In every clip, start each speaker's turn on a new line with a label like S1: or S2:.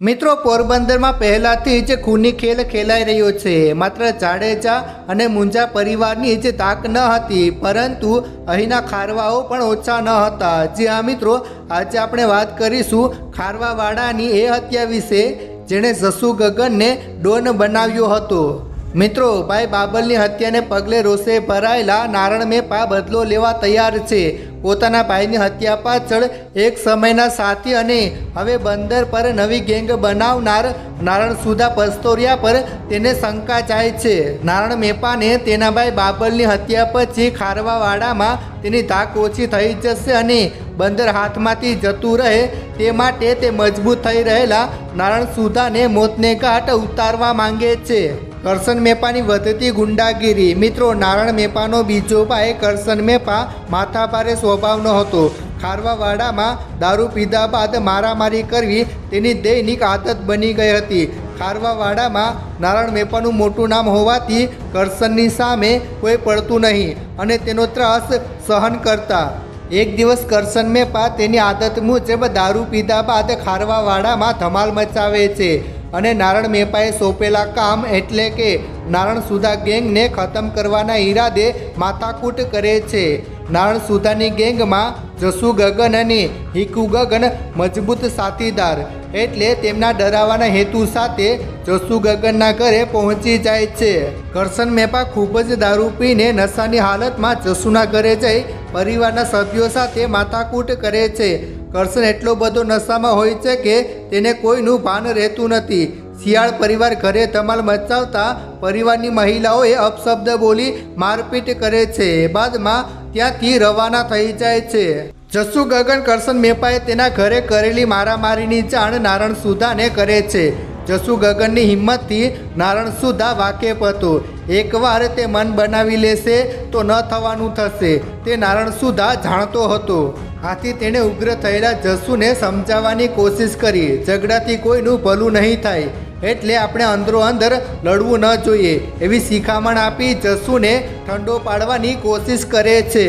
S1: મિત્રો, પોરબંદરમાં પહેલાથી જ ખૂની ખેલ ખેલાઈ રહ્યો છે. માત્ર જાડેજા અને મુંજા પરિવારની જ તાક ન હતી, પરંતુ અહીંના ખારવાઓ પણ ઓછા ન હતા. જી આ મિત્રો, આજે આપણે વાત કરીશું ખારવાવાળાની એ હત્યા વિશે, જેણે જસુ ગગનને ડોન બનાવ્યો હતો. મિત્રો, ભાઈ બાબલની હત્યાને પગલે રોષે ભરાયેલા નારણ મેપા બદલો લેવા તૈયાર છે. પોતાના ભાઈની હત્યા પાછળ એક સમયના સાથી અને હવે બંદર પર નવી ગેંગ બનાવનાર નારણ સુધા પસ્તોરિયા પર તેને શંકા જાય છે. નારણ મેપાને તેના ભાઈ બાબલની હત્યા પછી ખારવાવાડામાં તેની ધાક ઓછી થઈ જશે અને બંદર હાથમાંથી જતું રહે તે માટે તે મજબૂત થઈ રહેલા નારણ સુધાને મોતને ઘાટ ઉતારવા માંગે છે. કરશન મેપાની વધતી ગુંડાગીરી. મિત્રો, નારણ મેપાનો બીજો ભાઈ કરશન મેપા માથાભારે સ્વભાવનો હતો. ખારવાવાડામાં દારૂ પીધા બાદ મારામારી કરવી તેની દૈનિક આદત બની ગઈ હતી. ખારવાવાડામાં નારણ મેપાનું મોટું નામ હોવાથી કરશનની સામે કોઈ પડતું નહીં અને તેનો ત્રાસ સહન કરતા. એક દિવસ કરશન મેપા તેની આદત મુજબ દારૂ પીધા બાદ ખારવાવાડામાં ધમાલ મચાવે છે. અને નારણ મેપાએ સોંપેલા કામ એટલે કે નારણ સુધા ગેંગને ખતમ કરવાના ઈરાદે માથાકૂટ કરે છે. નારણ સુધાની ગેંગમાં જસુ ગગન અને હિકુ ગગન મજબૂત સાથીદાર. એટલે તેમના ડરાવાના હેતુ સાથે જસુ ગગનના ઘરે પહોંચી જાય છે. કરશન મેપા ખૂબ જ દારૂ પીને નશાની હાલતમાં જસુના ઘરે જઈ પરિવારના સભ્યો સાથે માથાકૂટ કરે છે. કરશન એટલો બધો નશામાં હોય છે કે તેને કોઈનું ભાન રહેતું નથી. શિયાળ પરિવાર ઘરે ધમાલ મચાવતા પરિવારની મહિલાઓએ અપશબ્દ બોલી મારપીટ કરે છે. બાદમાં ત્યાંથી રવાના થઈ જાય છે. જસુ ગગન કરશન મેપાએ તેના ઘરે કરેલી મારામારીની જાણ નારણ સુધાને કરે છે. જસુ ગગનની હિંમતથી નારણ સુધા વાકેફ હતો. એકવાર તે મન બનાવી લેશે તો ન થવાનું થશે. તે નારણ સુધા જાણતો હતો. આથી તેણે ઉગ્ર થયેલા જસુને સમજાવવાની કોશિશ કરી. ઝઘડાથી કોઈનું ભલું નહીં થાય. એટલે આપણે અંદરો અંદર લડવું ન જોઈએ. એવી શિખામણ આપી જસુને ઠંડો પાડવાની કોશિશ કરે છે.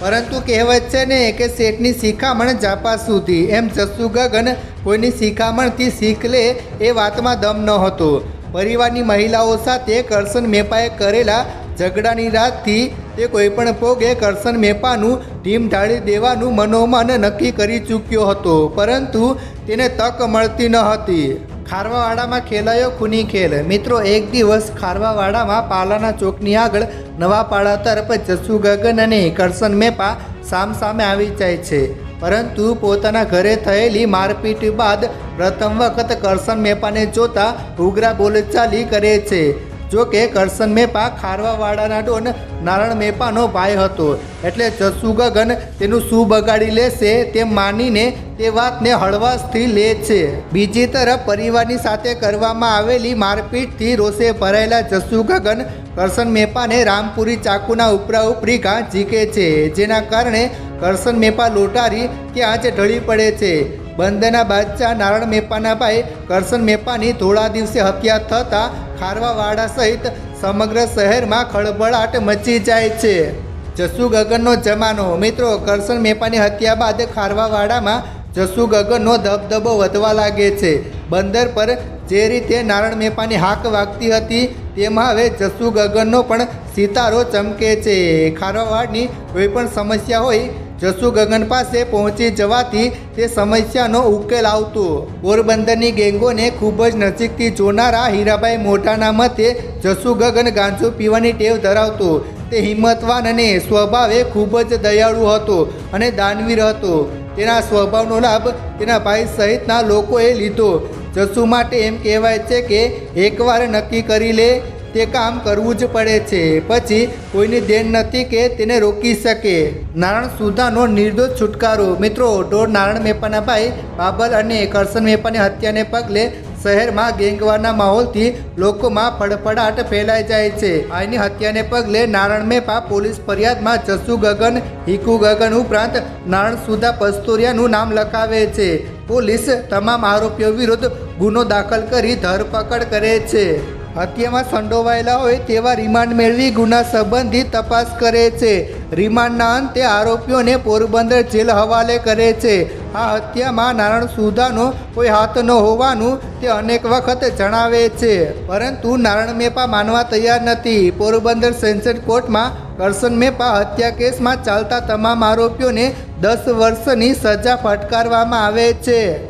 S1: પરંતુ કહેવત છે ને કે શેઠની શિખામણ જાપા સુધી. એમ જસુ ગગન કોઈની શિખામણથી શીખ લે એ વાતમાં દમ ન હતો. પરિવારની મહિલાઓ સાથે કરશન મેપાએ કરેલા ઝઘડાની રાતથી તે કોઈપણ ભોગે કરશન મેપાનું ટીમ ઢાળી દેવાનું મનોમન નક્કી કરી ચૂક્યો હતો. પરંતુ તેને તક મળતી ન હતી. ખારવાવાડામાં ખેલાયો ખૂની ખેલ. મિત્રો, એક દિવસ ખારવાવાડામાં પાલાના ચોકની આગળ નવાપાડા તરફ જસુ ગગન અને કરશન મેપા સામ સામે આવી જાય છે. પરંતુ પોતાના ઘરે થયેલી મારપીટ બાદ પ્રથમ વખત કરશન મેપાને જોતા ઉગ્રા બોલચાલી કરે છે. જો કે કરશન મેપા ખારવાવાડાના ડોન નારણ મેપાનો ભાઈ હતો. એટલે જસુ ગગન તેનું શું બગાડી લેશે તેમ માનીને તે વાતને હળવાશથી લે છે. બીજી તરફ પરિવારની સાથે કરવામાં આવેલી મારપીટથી રોષે ભરાયેલા જસુ ગગન કરશન મેપાને રામપુરી ચાકુના ઉપરા ઉપરી ઘા ઝીકે છે, જેના કારણે કરશન મેપા લોટારી ત્યાં જ ઢળી પડે છે. બંદના બાદશાહ નારણ મેપાના ભાઈ કરશન મેપાની થોડા દિવસે હત્યા થતાં ખારવાવાડા સહિત સમગ્ર શહેરમાં ખળભળાટ મચી જાય છે. જસુ ગગનનો જમાનો. મિત્રો, કરશન મેપાની હત્યા બાદ ખારવાવાડામાં જસુ ગગનનો ધબધબો વધવા લાગે છે. બંદર પર જે રીતે નારણ મેપાની હાક વાગતી હતી, તેમાં હવે જસુ ગગનનો પણ સિતારો ચમકે છે. ખારવાવાડની કોઈ પણ સમસ્યા હોય જસુ ગગન પાસે પહોંચી જવાથી તે સમસ્યાનો ઉકેલ આવતો. પોરબંદરની ગેંગોને ખૂબ જ નજીકથી જોનારા હીરાભાઈ મોઢાના મતે જસુ ગગન ગાંજો પીવાની ટેવ ધરાવતો. તે હિંમતવાન અને સ્વભાવે ખૂબ જ દયાળુ હતો અને દાનવીર હતો. તેના સ્વભાવનો લાભ તેના ભાઈ સહિતના લોકોએ લીધો. જસુ માટે એમ કહેવાય છે કે, એકવાર નક્કી કરી લે તે કામ કરવું જ પડે છે. પછી કોઈની દેન નથી કે તેને રોકી શકે. નારણ સુધાનો નિર્દોષ છુટકારો. મિત્રો ડોર નારણ મેપાના ભાઈ બાબલ અને કરશન મેપાની હત્યાને પગલે શહેરમાં ગેંગવારના માહોલથી લોકોમાં ફડફડાટ ફેલાઈ જાય છે. આની હત્યાને પગલે નારણ મેપા પોલીસ ફરિયાદમાં જસુ ગગન હિકુ ગગન ઉપરાંત નારણ સુધા પસ્તુરિયાનું નામ લખાવે છે. પોલીસ તમામ આરોપીઓ વિરુદ્ધ ગુનો દાખલ કરી ધરપકડ કરે છે. હત્યામાં સંડોવાયેલા હોય તેવા રિમાન્ડ મેળવી ગુના સંબંધિત તપાસ કરે છે. રિમાન્ડના અંતે આરોપીઓને પોરબંદર જેલ હવાલે કરે છે. આ હત્યામાં નારાયણ સુધાનો કોઈ હાથ ન હોવાનું તે અનેક વખત જણાવે છે. પરંતુ નારાયણ મેપા માનવા તૈયાર નથી. પોરબંદર સેન્સર કોર્ટમાં કરસન મેપા હત્યા કેસમાં ચાલતા તમામ આરોપીઓને દસ વર્ષની સજા ફટકારવામાં આવે છે.